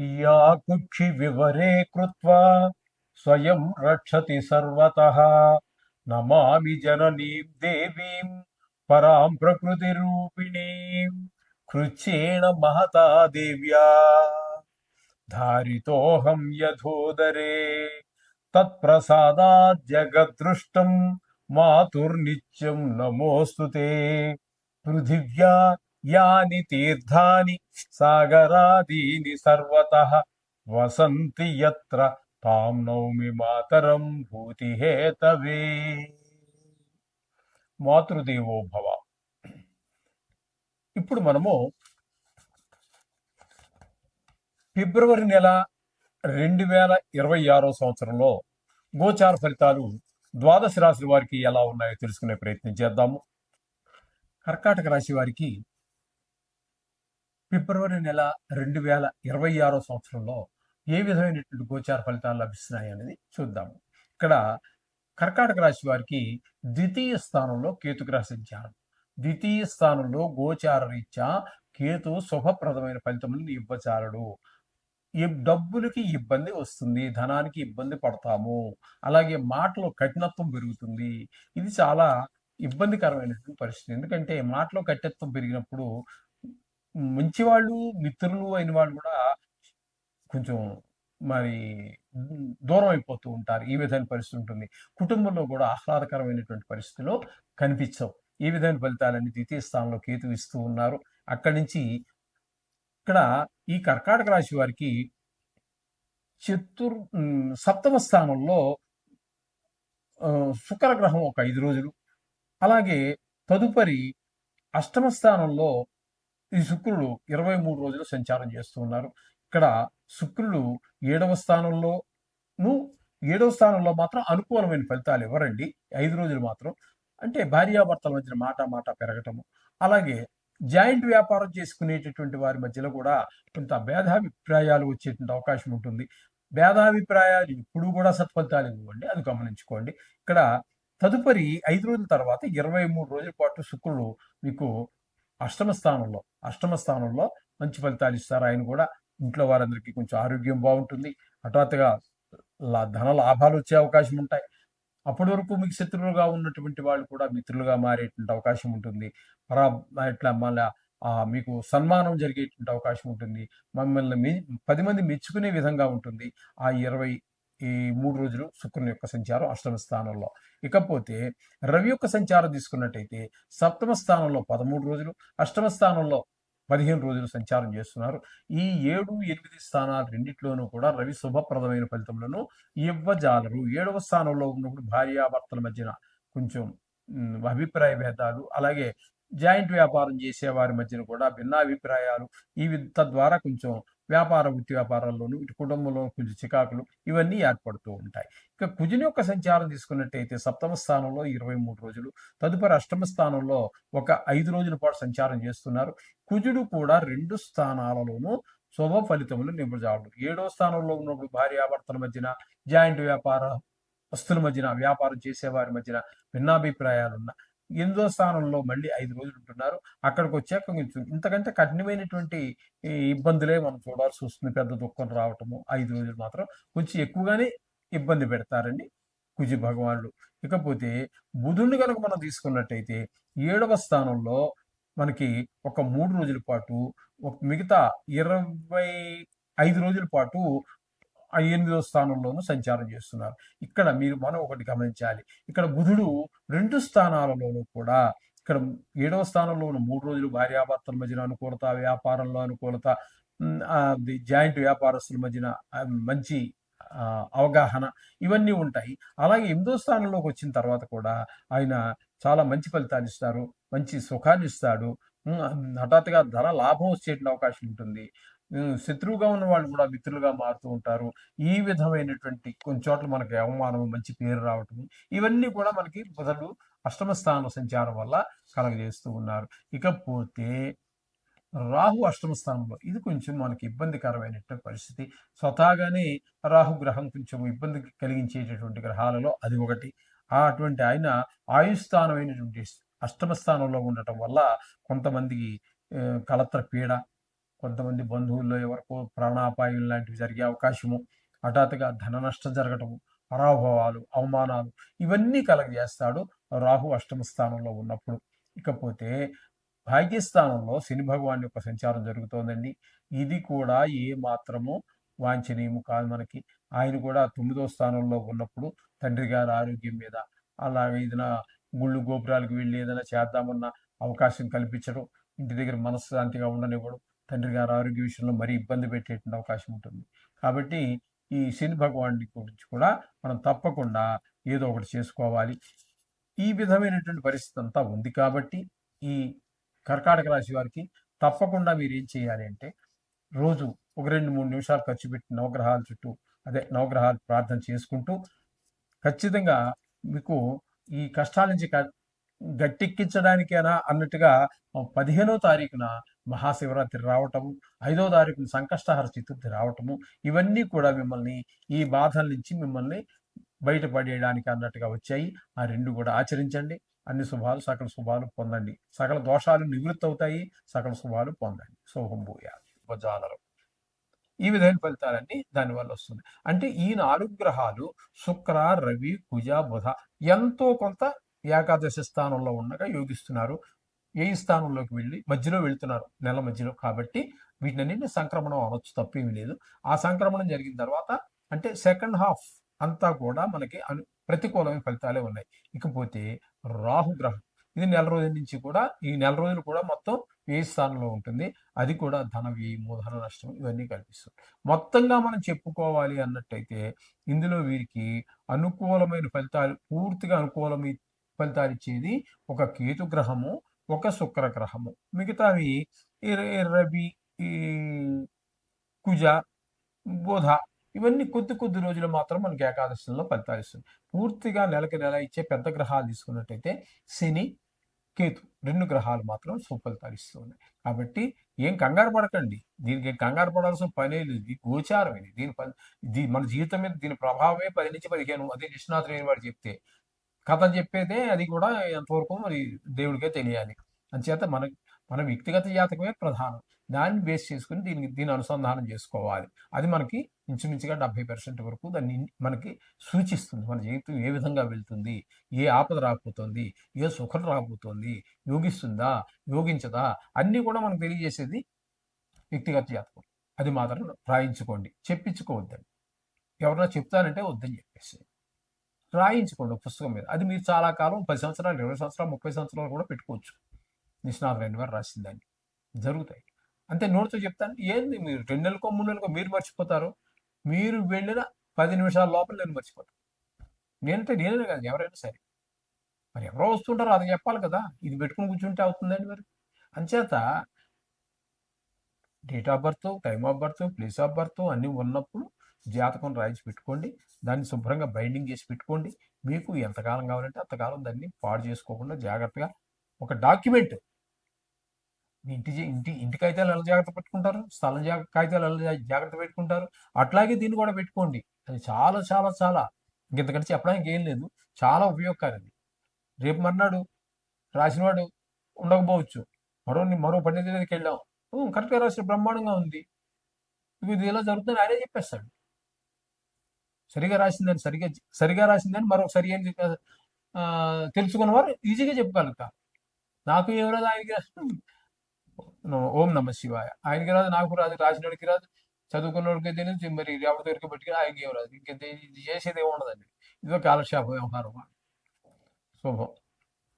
या कुक्षि विवरे कृत्वा स्वयं रक्षति सर्वतः। नमामि जननीं देवीं परां प्रकृतिरूपिणीं। कृच्छ्रेण महता देव्या। धारितोऽहं यथोदरे। तत्प्रसादात् जगद्दृष्टं मातुर्नित्यं नमोऽस्तु ते। पृथिव्या యాని తీర్థాని సాగరాదీని సర్వత వసంతి ఎత్ర తాం నౌమి మాతరం భూతిహేతవే. మాతృదేవోభవ ఇప్పుడు మనము ఫిబ్రవరి నెల రెండు వేల ఇరవై ఆరో సంవత్సరంలో గోచార ఫలితాలు ద్వాదశ రాశి వారికి ఎలా ఉన్నాయో తెలుసుకునే ప్రయత్నం చేద్దాము. కర్కాటక రాశి వారికి ఫిబ్రవరి నెల రెండు వేల ఇరవై ఆరో సంవత్సరంలో ఏ విధమైనటువంటి గోచార ఫలితాలు లభిస్తున్నాయి అనేది చూద్దాము. ఇక్కడ కర్కాటక రాశి వారికి ద్వితీయ స్థానంలో కేతుగ్రహ సంచారం ద్వితీయ స్థానంలో గోచార రీత్యా కేతు శుభప్రదమైన ఫలితములను ఇవ్వచాలడు. ఈ డబ్బులకి ఇబ్బంది వస్తుంది ధనానికి ఇబ్బంది పడతాము అలాగే మాటలో కఠినత్వం పెరుగుతుంది. ఇది చాలా ఇబ్బందికరమైనటువంటి పరిస్థితి. ఎందుకంటే మాటలో కఠినత్వం పెరిగినప్పుడు మంచి వాళ్ళు మిత్రులు అయిన వాళ్ళు కూడా కొంచెం మరి దూరం అయిపోతూ ఉంటారు. ఈ విధమైన పరిస్థితి ఉంటుంది. కుటుంబంలో కూడా ఆహ్లాదకరమైనటువంటి పరిస్థితిలో కనిపించవు. ఈ విధమైన ఫలితాలన్నీ ద్వితీయ స్థానంలో కేతు ఇస్తూ ఉన్నారు. అక్కడి నుంచి ఇక్కడ ఈ కర్కాటక రాశి వారికి చతుర్ సప్తమ స్థానంలో శుక్రగ్రహం ఒక ఐదు రోజులు. అలాగే తదుపరి అష్టమ స్థానంలో ఈ శుక్రుడు ఇరవై మూడు రోజులు సంచారం చేస్తూ ఉన్నారు. ఇక్కడ శుక్రుడు ఏడవ స్థానంలోను ఏడవ స్థానంలో మాత్రం అనుకూలమైన ఫలితాలు ఇవ్వరండి. ఐదు రోజులు మాత్రం. అంటే భార్యాభర్తల మధ్యన మాట మాట పెరగటము. అలాగే జాయింట్ వ్యాపారం చేసుకునేటటువంటి వారి మధ్యలో కూడా కొంత భేదాభిప్రాయాలు వచ్చేటువంటి అవకాశం ఉంటుంది. భేదాభిప్రాయాలు ఇప్పుడు కూడా సత్ఫలితాలు ఇవ్వండి. అది గమనించుకోండి. ఇక్కడ తదుపరి ఐదు రోజుల తర్వాత ఇరవై మూడు రోజుల పాటు శుక్రుడు మీకు అష్టమ స్థానంలో అష్టమ స్థానంలో మంచి ఫలితాలు ఇస్తారు. ఆయన కూడా ఇంట్లో వారందరికీ కొంచెం ఆరోగ్యం బాగుంటుంది. హఠాత్తుగా లా- ధన లాభాలు వచ్చే అవకాశం ఉంటాయి. అప్పటి వరకు మీకు శత్రువులుగా ఉన్నటువంటి వాళ్ళు కూడా మిత్రులుగా మారేటువంటి అవకాశం ఉంటుంది. పరా ఇట్లా మళ్ళా మీకు సన్మానం జరిగేటువంటి అవకాశం ఉంటుంది. మమ్మల్ని మె పది మంది మెచ్చుకునే విధంగా ఉంటుంది. ఆ ఇరవై ఈ మూడు రోజులు శుక్రుని యొక్క సంచారం అష్టమ స్థానంలో. ఇకపోతే రవి యొక్క సంచారం తీసుకున్నట్టయితే సప్తమ స్థానంలో పదమూడు రోజులు అష్టమ స్థానంలో పదిహేను రోజులు సంచారం చేస్తున్నారు. ఈ ఏడు ఎనిమిది స్థానాలు రెండిట్లోనూ కూడా రవి శుభప్రదమైన ఫలితములను ఇవ్వజాలరు. ఏడవ స్థానంలో ఉన్నప్పుడు భార్యాభర్తల మధ్యన కొంచెం అభిప్రాయ భేదాలు అలాగే జాయింట్ వ్యాపారం చేసే వారి మధ్యన కూడా భిన్నాభిప్రాయాలు ఈ వి- తద్వారా కొంచెం వ్యాపార వృత్తి వ్యాపారాల్లోనూ ఇటు కుటుంబంలో కొంచెం చికాకులు ఇవన్నీ ఏర్పడుతూ ఉంటాయి. ఇక కుజుని యొక్క సంచారం తీసుకున్నట్టయితే సప్తమ స్థానంలో ఇరవై మూడు రోజులు తదుపరి అష్టమ స్థానంలో ఒక ఐదు రోజుల పాటు సంచారం చేస్తున్నారు. కుజుడు కూడా రెండు స్థానాలలోనూ శుభ ఫలితములు నింపజావడం ఏడో స్థానంలో ఉన్నప్పుడు భార్యాభర్తల మధ్యన జాయింట్ వ్యాపార వస్తుల మధ్యన వ్యాపారం చేసేవారి మధ్యన భిన్నాభిప్రాయాలున్న ఎనిమిదో స్థానంలో మళ్ళీ ఐదు రోజులు ఉంటున్నారు. అక్కడికి వచ్చాక కొంచెం ఇంతకంటే కఠినమైనటువంటి ఇబ్బందులే మనం చూడాల్సి వస్తుంది. పెద్ద దుఃఖం రావటము ఐదు రోజులు మాత్రం కొంచెం ఎక్కువగానే ఇబ్బంది పెడతారండి కుజి భగవానుడు ఇకపోతే బుధుడిని కనుక మనం తీసుకున్నట్టయితే ఏడవ స్థానంలో మనకి ఒక మూడు రోజుల పాటు ఒక మిగతా ఇరవై ఐదు రోజుల పాటు ఆ ఎనిమిదో స్థానంలోనూ సంచారం చేస్తున్నారు. ఇక్కడ మీరు మనం ఒకటి గమనించాలి. ఇక్కడ బుధుడు రెండు స్థానాలలోనూ కూడా ఇక్కడ ఏడవ స్థానంలోనూ మూడు రోజులు భార్యాభర్తల మధ్యన అనుకూలత వ్యాపారంలో అనుకూలత జాయింట్ వ్యాపారస్తుల మధ్యన మంచి అవగాహన ఇవన్నీ ఉంటాయి. అలాగే ఎనిమిదో స్థానంలోకి వచ్చిన తర్వాత కూడా ఆయన చాలా మంచి ఫలితాలు ఇస్తారు. మంచి సుఖాన్ని ఇస్తాడు. హఠాత్తుగా ధన లాభం వచ్చేటువంటి అవకాశం ఉంటుంది. శత్రువుగా ఉన్న వాళ్ళు కూడా మిత్రులుగా మారుతూ ఉంటారు. ఈ విధమైనటువంటి కొన్ని చోట్ల మనకి అవమానం మంచి పేరు రావటం ఇవన్నీ కూడా మనకి బుధుడు అష్టమ స్థాన సంచారం వల్ల కలగజేస్తూ ఉన్నారు. ఇకపోతే రాహు అష్టమ స్థానంలో ఇది కొంచెం మనకి ఇబ్బందికరమైనటువంటి పరిస్థితి. స్వతహాగానే రాహు గ్రహం కొంచెం ఇబ్బంది కలిగించేటటువంటి గ్రహాలలో అది ఒకటి. అటువంటి ఆయన ఆయుస్థానమైనటువంటి అష్టమ స్థానంలో ఉండటం వల్ల కొంతమందికి కలత్ర పీడ కొంతమంది బంధువుల్లో ఎవరికో ప్రాణాపాయం లాంటివి జరిగే అవకాశము హఠాత్తుగా ధన నష్టం జరగటము పరాభవాలు అవమానాలు ఇవన్నీ కలగజేస్తాడు రాహు అష్టమ స్థానంలో ఉన్నప్పుడు. ఇకపోతే భాగ్యస్థానంలో శని భగవాన్ యొక్క సంచారం జరుగుతోందండి. ఇది కూడా ఏ మాత్రము వాంఛనీయము కాదు మనకి. ఆయన కూడా తొమ్మిదో స్థానంలో ఉన్నప్పుడు తండ్రి గారి ఆరోగ్యం మీద అలాగే ఏదైనా గుళ్ళు గోపురాలకు వెళ్ళి ఏదైనా చేద్దామన్న అవకాశం కల్పించడం ఇంటి దగ్గర మనశ్శాంతిగా ఉండనివ్వడం తండ్రి గారు ఆరోగ్య విషయంలో మరీ ఇబ్బంది పెట్టేటువంటి అవకాశం ఉంటుంది. కాబట్టి ఈ శని భగవానుడి గురించి కూడా మనం తప్పకుండా ఏదో ఒకటి చేసుకోవాలి. ఈ విధమైనటువంటి పరిస్థితి అంతా ఉంది కాబట్టి ఈ కర్కాటక రాశి వారికి తప్పకుండా మీరు ఏం చేయాలి అంటే రోజు ఒక రెండు మూడు నిమిషాలు ఖర్చు పెట్టి నవగ్రహాల చుట్టూ అదే నవగ్రహాలు ప్రార్థన చేసుకుంటూ ఖచ్చితంగా మీకు ఈ కష్టాల నుంచి క- గట్టెక్కించడానికేనా అన్నట్టుగా పదిహేనో తారీఖున మహాశివరాత్రి రావటము ఐదో తారీఖున సంకష్టహర చతుర్థి రావటము ఇవన్నీ కూడా మిమ్మల్ని ఈ బాధల నుంచి మిమ్మల్ని బయటపడేయడానికి అన్నట్టుగా వచ్చాయి. ఆ రెండు కూడా ఆచరించండి. అన్ని శుభాలు సకల శుభాలు పొందండి. సకల దోషాలు నివృత్తి అవుతాయి. సకల శుభాలు పొందండి. శుభం భూయాలి ఉపజాలరం ఈ విధమైన ఫలితాలన్నీ దానివల్ల వస్తుంది అంటే ఈ నాలుగు గ్రహాలు శుక్ర రవి కుజ బుధ ఎంతో కొంత ఏకాదశి స్థానంలో ఉండగా యోగిస్తున్నారు. ఏ స్థానంలోకి వెళ్ళి? మధ్యలో వెళ్తున్నారు. నెల మధ్యలో. కాబట్టి వీటినన్నింటినీ సంక్రమణం అనొచ్చు తప్పేమీ లేదు. ఆ సంక్రమణం జరిగిన తర్వాత అంటే సెకండ్ హాఫ్ అంతా కూడా మనకి అను ప్రతికూలమైన ఫలితాలే ఉన్నాయి. ఇకపోతే రాహు గ్రహం. ఇది నెల రోజుల నుంచి కూడా ఈ నెల రోజులు కూడా మొత్తం ఏ స్థానంలో ఉంటుంది? అది కూడా ధన వ్యయము ధన నష్టం ఇవన్నీ కల్పిస్తుంది. మొత్తంగా మనం చెప్పుకోవాలి అన్నట్టయితే ఇందులో వీరికి అనుకూలమైన ఫలితాలు పూర్తిగా అనుకూలమైన ఫలితాలిచ్చేది ఒక కేతు గ్రహము ఒక శుక్ర గ్రహము. మిగతావి రవి ఈ కుజ బోధ ఇవన్నీ కొద్ది కొద్ది రోజులు మాత్రం మనకి ఏకాదశంలో ఫలితాలు ఇస్తుంది పూర్తిగా నెలకి నెల ఇచ్చే పెద్ద గ్రహాలు తీసుకున్నట్టయితే శని కేతు రెండు గ్రహాలు మాత్రం సుఫలితాలు ఇస్తూ ఉన్నాయి కాబట్టి ఏం కంగారు పడకండి. దీనికి కంగారు పడాల్సిన పనే లేదు. ఇది గోచారం ఇది. దీని పని మన జీవితం మీద దీని ప్రభావమే పది నుంచి పదిహేను అదే నిష్ణాతులైన వాడు చెప్తే కథ చెప్పేదే అది కూడా ఎంతవరకు మరి దేవుడికే తెలియాలి. అంచేత మన మన వ్యక్తిగత జాతకమే ప్రధానం. దాన్ని బేస్ చేసుకుని దీనికి దీని అనుసంధానం చేసుకోవాలి. అది మనకి ఇంచుమించుగా డెబ్బై పర్సెంట్ వరకు దాన్ని మనకి సూచిస్తుంది. మన జీవితం ఏ విధంగా వెళ్తుంది? ఏ ఆపద రాకపోతుంది ఏ సుఖం రాబోతోంది? యోగిస్తుందా? యోగించదా? అన్నీ కూడా మనకు తెలియజేసేది వ్యక్తిగత జాతకం. అది మాత్రం రాయించుకోండి. చెప్పించుకోవద్దండి. ఎవరన్నా చెప్తానంటే వద్దని చెప్పేసి రాయించుకోండి ఒక పుస్తకం మీద. అది మీరు చాలా కాలం పది సంవత్సరాలు ఇరవై సంవత్సరాలు ముప్పై సంవత్సరాలు కూడా పెట్టుకోవచ్చు. నిష్ణాతులైన వారు రాసిన దాన్ని. జరుగుతాయి. అంతే నోటితో చెప్తాను. ఏంది మీరు రెండు నెలలకో మూడు నెలలకో మీరు మర్చిపోతారు? మీరు వెళ్ళిన పది నిమిషాల లోపల నేను మర్చిపోతాను నేనంటే నేనే కాదు ఎవరైనా సరే. మరి ఎవరో వస్తుంటారో అది చెప్పాలి కదా. ఇది పెట్టుకుని కూర్చుంటే అవుతుందండి మరి. అంచేత date of birth time of birth place of birth అన్నీ ఉన్నప్పుడు జాతకం రాయించి పెట్టుకోండి. దాన్ని శుభ్రంగా బైండింగ్ చేసి పెట్టుకోండి. మీకు ఎంతకాలం కావాలంటే అంతకాలం దాన్ని పాడు చేసుకోకుండా జాగ్రత్తగా ఒక డాక్యుమెంట్. మీ ఇంటి ఇంటి ఇంటి కాగితాలు ఎలా జాగ్రత్త పెట్టుకుంటారు? స్థలం కాగితాలు ఎలా జాగ్రత్త పెట్టుకుంటారు? అట్లాగే దీన్ని కూడా పెట్టుకోండి. అది చాలా చాలా చాలా ఇంకెంతకంటే చెప్పడానికి ఏం లేదు. చాలా ఉపయోగకారి రేపు మర్నాడు రాసినవాడు ఉండకపోవచ్చు. మరో మరో పండిత దగ్గరికి వెళ్ళాం. కరెక్ట్గా రాసిన బ్రహ్మాండంగా ఉంది. ఇది ఇలా జరుగుతుందని ఆయనే చెప్పేస్తాడు. సరిగా రాసిందని సరిగా సరిగా రాసిందని మరొకసారి సరి ఆ, తెలుసుకున్న వారు ఈజీగా చెప్పగలుగుతారు. నాకు ఏం రాదు ఆయనకి రాదు ఓం నమ శివాయ. ఆయనకి రాదు నాకు రాదు రాసినోడికి రాదు చదువుకున్నోడికి తెలియదు మరి ఎవరి దగ్గరికి పెట్టుకుని ఆయనకి ఏం రాదు. ఇంకెంత ఇది చేసేది ఏమి ఉండదండి. ఇదో కాలక్షేప వ్యవహారం. శుభం.